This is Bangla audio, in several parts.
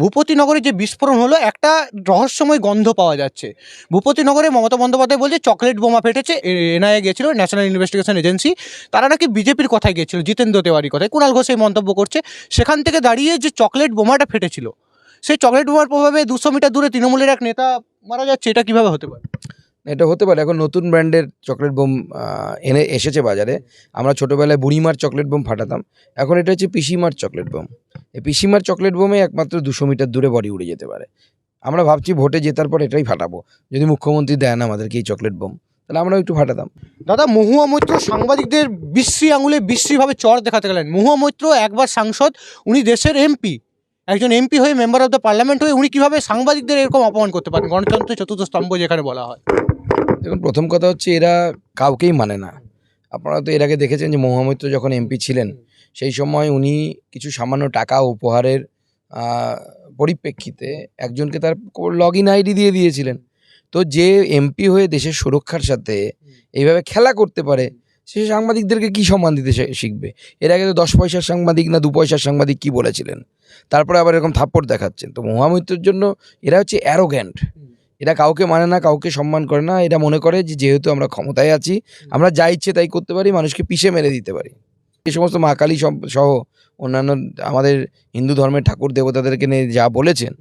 ভূপতিনগরে যে বিস্ফোরণ হলো, একটা রহস্যময় গন্ধ পাওয়া যাচ্ছে। ভূপতিনগরে মমতা বন্দ্যোপাধ্যায় বলছে, চকলেট বোমা ফেটেছে এনআইএ গেছিল ন্যাশনাল ইনভেস্টিগেশন এজেন্সি তারা নাকি বিজেপির কথায় গেছিল, জিতেন্দ্র তেওয়ারির কথায়। কুণাল ঘোষ এই মন্তব্য করছে, সেখান থেকে দাঁড়িয়ে যে চকলেট বোমাটা ফেটেছিল, সেই চকলেট বোমার প্রভাবে দুশো মিটার দূরে তৃণমূলের এক নেতা মারা যাচ্ছে, এটা কীভাবে হতে পারে? এটা হতে পারে। এখন নতুন ব্র্যান্ডের চকলেট বোম এনে, এসেছে বাজারে। আমরা ছোটোবেলায় বুড়িমার চকলেট বোম ফাটাতাম। এখন এটা হচ্ছে পিসিমার চকলেট বোম। এই পিসিমার চকলেট বোমে একমাত্র দুশো মিটার দূরে বডি উড়ে যেতে পারে। আমরা ভাবছি ভোটে জেতার পর এটাই ফাটাবো। যদি মুখ্যমন্ত্রী দেন আমাদেরকে এই চকলেট বোম তাহলে আমরাও একটু ফাটাতাম। দাদা মহুয়া মৈত্র সাংবাদিকদের বিশ্রী আঙুলে বিশ্রীভাবে চর দেখাতে গেলেন। মহুয়া মৈত্র একবার সাংসদ উনি দেশের এমপি একজন এমপি হয়ে মেম্বার অফ দ্য পার্লামেন্ট হয়ে উনি কীভাবে সাংবাদিকদের এরকম অপমান করতে পারেন? গণতন্ত্রের চতুর্থ স্তম্ভ যেখানে বলা হয়। দেখুন প্রথম কথা হচ্ছে এরা কাউকেই মানে না। আপনারা তো এর আগে দেখেছেন যে মহামৈত্র যখন এমপি ছিলেন, সেই সময় উনি কিছু সামান্য টাকা উপহারের পরিপ্রেক্ষিতে একজনকে তার লগ ইন আইডি দিয়ে দিয়েছিলেন। তো যে এমপি হয়ে দেশের সুরক্ষার সাথে এইভাবে খেলা করতে পারে, সে সাংবাদিকদেরকে কি সম্মান দিতে শিখবে? এর আগে তো দশ পয়সার সাংবাদিক না দু পয়সার সাংবাদিক কি বলেছিলেন? তারপরে আবার এরকম থাপ্পড় দেখাচ্ছেন। তো মহামৈত্রের জন্য এরা হচ্ছে অ্যারোগ্যান্ট এরা কাউকে মানে না কাউকে সম্মান করে না। এটা মনে করে যে যেহেতু আমরা ক্ষমতায় আছি আমরা যা ইচ্ছে তাই করতে পারি মানুষকে পিষে মেরে দিতে পারি। এই সমস্ত মা কালী সহ অন্যান্য আমাদের হিন্দু ধর্মের ঠাকুর দেবতাদেরকে নিয়ে যা বলেছেন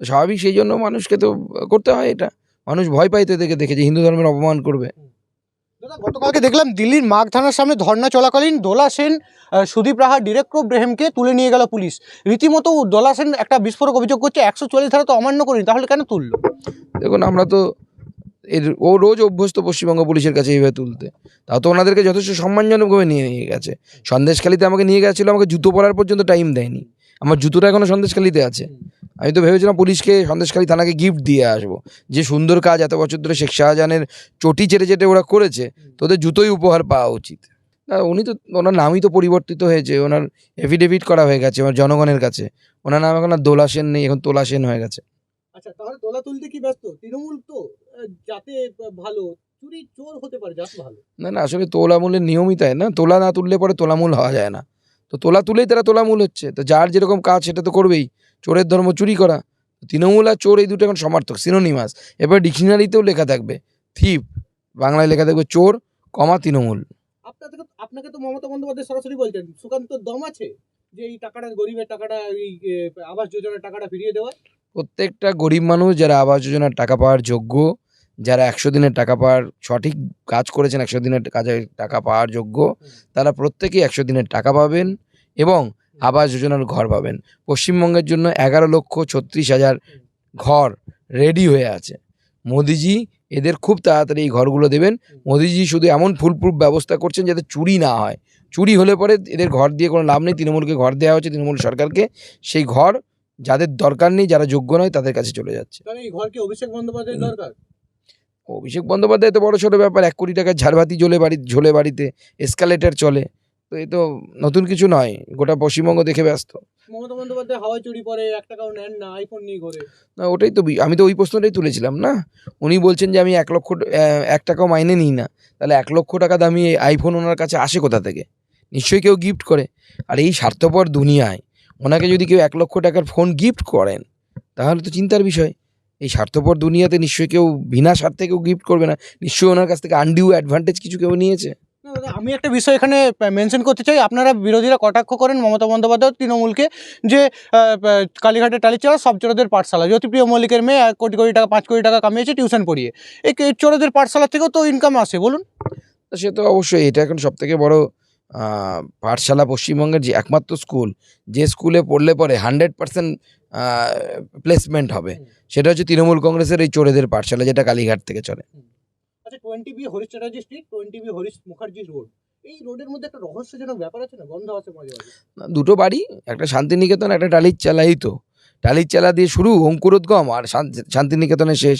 তো স্বাভাবিক সেই জন্য মানুষকে তো করতে হয় এটা। মানুষ ভয় পাইতে দেখে দেখে যে হিন্দু ধর্মের অপমান করবে। গতকালকে দেখলাম দিল্লির মাঘ থানার সামনে ধর্না চলাকালীন দোলা সেন সুদীপ রাহা ডিরেক্টর ব্রেহেমকে তুলে নিয়ে গেল পুলিশ। রীতিমতো দোলা সেন একটা বিস্ফোরক অভিযোগ করছে, একশো চল্লিশ ধারা তো অমান্য করিনি, তাহলে কেন তুললো? দেখুন, আমরা তো এর, ও রোজ অভ্যস্ত পশ্চিমবঙ্গ পুলিশের কাছে এইভাবে তুলতে। তাও তো ওনাদেরকে যথেষ্ট সম্মানজনকভাবে নিয়ে নিয়ে গেছে। সন্দেশখালিতে আমাকে নিয়ে গেছিল, আমাকে জুতো পরার পর্যন্ত টাইম দেয়নি। আমার জুতোটা এখনও সন্দেশখালিতে আছে। আমি তো ভেবেছিলাম পুলিশকে সন্দেশকারী থানাকে গিফট দিয়ে আসব। যে সুন্দর কাজ এত বছর ধরে শেখ শাহজাহানের চটি চেটে চেটে ওরা করেছে তোদের জুতোই উপহার পাওয়া উচিত। না উনি তো ওনার নামই তো পরিবর্তিত হয়েছে ওনার এফিডেভিট করা হয়ে গেছে ওনার জনগণের কাছে। ওনার নাম এখন আর দোলা সেন নেই এখন তোলা সেন হয়ে গেছে। আচ্ছা তাহলে দোলা তুলতে কি ব্যস্ত? তৃণমূল তো যাতে ভালো চুরি চোর হতে পারে যাতে ভালো। না না আসলে তোলামূলের নিয়মই তাই না? তোলা না তুললে পরে তোলামূল হওয়া যায় না। তো তোলা তুলেই তারা তোলামূল হচ্ছে। তো যার যেরকম কাজ সেটা তো করবেই। চোরের ধর্ম চুরি করা। তৃণমূল আর চোর এই দুটো এখন সমার্থক সিনোনিমাস এবার ডিকশনারিতেও লেখা থাকবে থিপ। বাংলায় লেখা থাকবে চোর কমা তৃণমূল। আপনাকে আপনাকে তো মমতা বন্দ্যোপাধ্যায় সরাসরি বলছেন। সুকান্ত দম আছে যে এই টাকাটা গরিবের টাকাটা এই আবাস যোজনার টাকাটা ফিরিয়ে দেওয়া প্রত্যেকটা গরিব মানুষ যারা আবাস যোজনার টাকা পাওয়ার যোগ্য যারা একশো দিনের টাকা পাওয়ার সঠিক কাজ করেছেন, একশো দিনের কাজের টাকা পাওয়ার যোগ্য, তারা প্রত্যেকেই একশো দিনের টাকা পাবেন এবং আবাস যোজনার ঘর পাবেন। পশ্চিমবঙ্গের জন্য এগারো লক্ষ ছত্রিশ হাজার ঘর রেডি হয়ে আছে। মোদিজি এদের খুব তাড়াতাড়ি এই ঘরগুলো দেবেন। মোদিজি শুধু এমন ফুলপ্রুফ ব্যবস্থা করছেন যাতে চুরি না হয়। চুরি হলে পরে এদের ঘর দিয়ে কোনো লাভ নেই, তৃণমূলকে ঘর দেওয়া হচ্ছে তৃণমূল সরকারকে। সেই ঘর যাদের দরকার নেই, যারা যোগ্য নয়, তাদের কাছে চলে যাচ্ছে। এই ঘরকে অভিষেক বন্দ্যোপাধ্যায় দরকার? অভিষেক বন্দ্যোপাধ্যায় তো বড় ছোটো ব্যাপার এক কোটি টাকার ঝাড়বাতি জ্বলে বাড়ি ঝোলে বাড়িতে এসকালেটার চলে। তো এ তো নতুন কিছু নয় গোটা পশ্চিমবঙ্গ দেখে ব্যস্ত। মমতা বন্দ্যোপাধ্যায় হাওয়াই চুরি পরে এক টাকাও নেন না আইফোন নিয়ে ঘরে। না ওটাই তো আমি তো ওই প্রশ্নটাই তুলেছিলাম না? উনি বলছেন যে আমি এক লক্ষ এক টাকাও মাইনে নিই না। তাহলে এক লক্ষ টাকা দামি আইফোন ওনার কাছে আসে কোথা থেকে? নিশ্চয়ই কেউ গিফট করে। আর এই স্বার্থপর দুনিয়ায় ওনাকে যদি কেউ এক লক্ষ টাকার ফোন গিফট করেন তাহলে তো চিন্তার বিষয়। এই স্বার্থপর দুনিয়াতে নিশ্চয়ই কেউ বিনা স্বার্থে কেউ গিফট করবে না। নিশ্চয়ই ওনার কাছ থেকে আনডিউ অ্যাডভান্টেজ কিছু কেউ নিয়েছে। না, আমি একটা বিষয় এখানে মেনশন করতে চাই। আপনারা বিরোধীরা কটাক্ষ করেন মমতা বন্দ্যোপাধ্যায় তৃণমূলকে যে আহ, আহ, কালীঘাটে টালিচারা সব চোরদের পাঠশালা। জ্যোতিপ্রিয় মল্লিকের মেয়ে এক কোটি কোটি টাকা পাঁচ কোটি টাকা কামিয়েছে টিউশন পড়িয়ে। এই চোরদের পাঠশালা থেকেও তো ইনকাম আসে বলুন। সে তো অবশ্যই এটা এখন সব থেকে বড় পাঠশালা পশ্চিমবঙ্গের যে একমাত্র স্কুল যে স্কুলে পড়লে পরে হান্ড্রেড পার্সেন্ট প্লেসমেন্ট হবে। সেটা হচ্ছে তৃণমূল কংগ্রেসের এই চোরেদের পাঠশালা যেটা কালীঘাট থেকে চলে। আচ্ছা twenty B Harish Chatterjee street twenty B Harish Mukherjee road এই রোডের মধ্যে একটা রহস্যজনক ব্যাপার আছে না? গন্ধ আছে মাঝে মাঝে। দুটো বাড়ি একটা শান্তিনিকেতন একটা টালির চালাই তো। টালির চালা দিয়ে শুরু অঙ্কুরোদ্গম আর শান্তিনিকেতনে শেষ।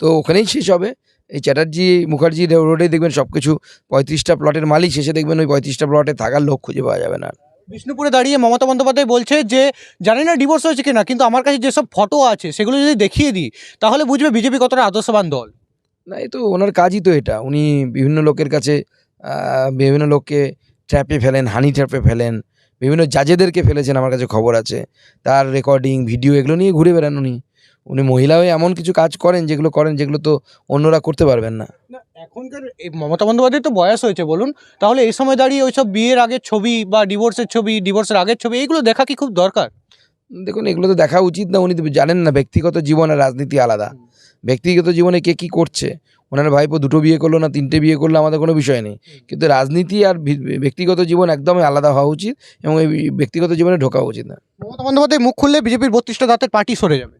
তো ওখানেই শেষ হবে। এই চ্যাটার্জি মুখার্জি রোডে দেখবেন সব কিছু পঁয়ত্রিশটা প্লটের মালিক শেষে দেখবেন ওই পঁয়ত্রিশটা প্লটে থাকার লোক খুঁজে পাওয়া যাবে না। বিষ্ণুপুরে দাঁড়িয়ে মমতা বন্দ্যোপাধ্যায় বলছে যে জানি না ডিভোর্স হয়েছে কিনা কিন্তু আমার কাছে যেসব ফটো আছে সেগুলো যদি দেখিয়ে দিই তাহলে বুঝবে বিজেপি কতটা আদর্শবান দল। না এই তো ওনার কাজই তো এটা। উনি বিভিন্ন লোকের কাছে বিভিন্ন লোককে ট্র্যাপে ফেলেন হানি ট্র্যাপে ফেলেন বিভিন্ন জাজেদেরকে ফেলেছেন আমার কাছে খবর আছে। তার রেকর্ডিং ভিডিও এগুলো নিয়ে ঘুরে বেড়ান উনি। উনি মহিলা হয়ে এমন কিছু কাজ করেন যেগুলো করেন যেগুলো তো অন্যরা করতে পারবেন না। না এখনকার এই মমতা বন্দ্যোপাধ্যায় তো বয়স হয়েছে বলুন। তাহলে এই সময় দাঁড়িয়ে ওইসব বিয়ের আগের ছবি বা ডিভোর্সের ছবি ডিভোর্সের আগের ছবি এইগুলো দেখা কি খুব দরকার? দেখুন এগুলো তো দেখা উচিত না উনি তো জানেন না ব্যক্তিগত জীবন আর রাজনীতি আলাদা। ব্যক্তিগত জীবনে কে কী করছে? ওনার ভাইপো দুটো বিয়ে করল না তিনটে বিয়ে করল আমাদের কোনো বিষয় নেই। কিন্তু রাজনীতি আর ব্যক্তিগত জীবন একদমই আলাদা হওয়া উচিত এবং এই ব্যক্তিগত জীবনে ঢোকা উচিত না। মমতা বন্দ্যোপাধ্যায় মুখ খুললে বিজেপির বত্রিশটা দাঁতের পার্টি সরে যাবে।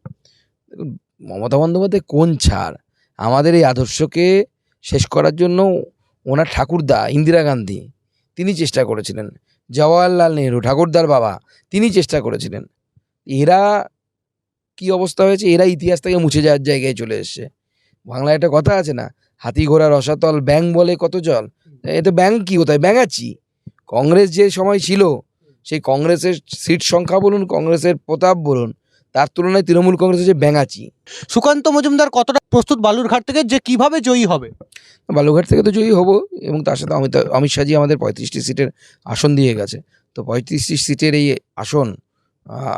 মমতা বন্দ্যোপাধ্যায় কোন ছাড়? আমাদের এই আদর্শকে শেষ করার জন্য ওনার ঠাকুরদা ইন্দিরা গান্ধী, তিনি চেষ্টা করেছিলেন। জওয়াহরলাল নেহরু, ঠাকুরদার বাবা, তিনি চেষ্টা করেছিলেন। এরা কি অবস্থা হয়েছে? এরা ইতিহাস থেকে মুছে যাওয়ার জায়গায় চলে এসছে। বাংলায় একটা কথা আছে না, হাতি ঘোড়া রসাতল ব্যাং বলে কত জল? এটা ব্যাং কি কোথায়? ব্যাঙাচি কংগ্রেস যে সময় ছিল, সেই কংগ্রেসের সিট সংখ্যা বলুন, কংগ্রেসের প্রতাপ বলুন তার তুলনায় তৃণমূল কংগ্রেস হচ্ছে ব্যাঙাচি। সুকান্ত মজুমদার কতটা প্রস্তুত বালুরঘাট থেকে যে কীভাবে জয়ী হবে? বালুঘাট থেকে তো জয়ী হব এবং তার সাথে অমিত অমিত শাহজি আমাদের পঁয়ত্রিশটি সিটের আসন দিয়ে গেছে। তো পঁয়ত্রিশটি সিটের এই আসন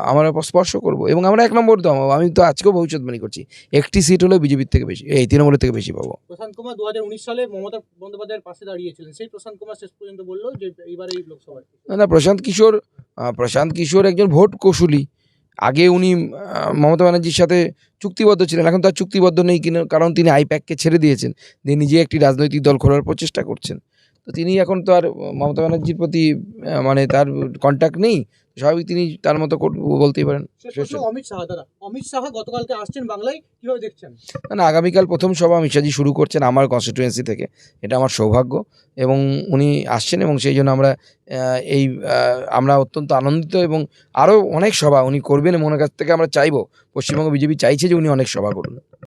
আমরা স্পর্শ করব এবং আমরা এক নম্বর দম। আমি তো আজকেও ভবিষ্যৎবাণী করছি একটি সিট হলেও বিজেপির থেকে বেশি এই তৃণমূলের থেকে বেশি পাবো। প্রশান্ত কুমার দু হাজার উনিশ সালে মমতা বন্দ্যোপাধ্যায়ের পাশে দাঁড়িয়েছিলেন। সেই প্রশান্ত কুমার শেষ পর্যন্ত বলল যে এইবার এই লোকসভায় না না প্রশান্ত কিশোর প্রশান্ত কিশোর একজন ভোট কৌশলী। আগে উনি মমতা ব্যানার্জির সাথে চুক্তিবদ্ধ ছিলেন, এখন তার চুক্তিবদ্ধ নেই কারণ তিনি আইপ্যাককে ছেড়ে দিয়েছেন। তিনি নিজে একটি রাজনৈতিক দল খোলার প্রচেষ্টা করছেন। তো তিনি এখন তো আর মমতা ব্যানার্জির প্রতি মানে তার কন্ট্যাক্ট নেই স্বাভাবিক তিনি তার মতো বলতেই পারেন। অমিত শাহ দাদা। অমিত শাহ গতকালকে আসছেন বাংলায় কীভাবে দেখছেন? না আগামীকাল প্রথম সভা মিশাজি শুরু করছেন আমার কনস্টিটুয়েন্সি থেকে। এটা আমার সৌভাগ্য। এবং উনি আসছেন এবং সেই জন্য আমরা এই আমরা অত্যন্ত আনন্দিত এবং আরও অনেক সভা উনি করবেন এবং ওনার কাছ থেকে আমরা চাইব। পশ্চিমবঙ্গ বিজেপি চাইছে যে উনি অনেক সভা করুন।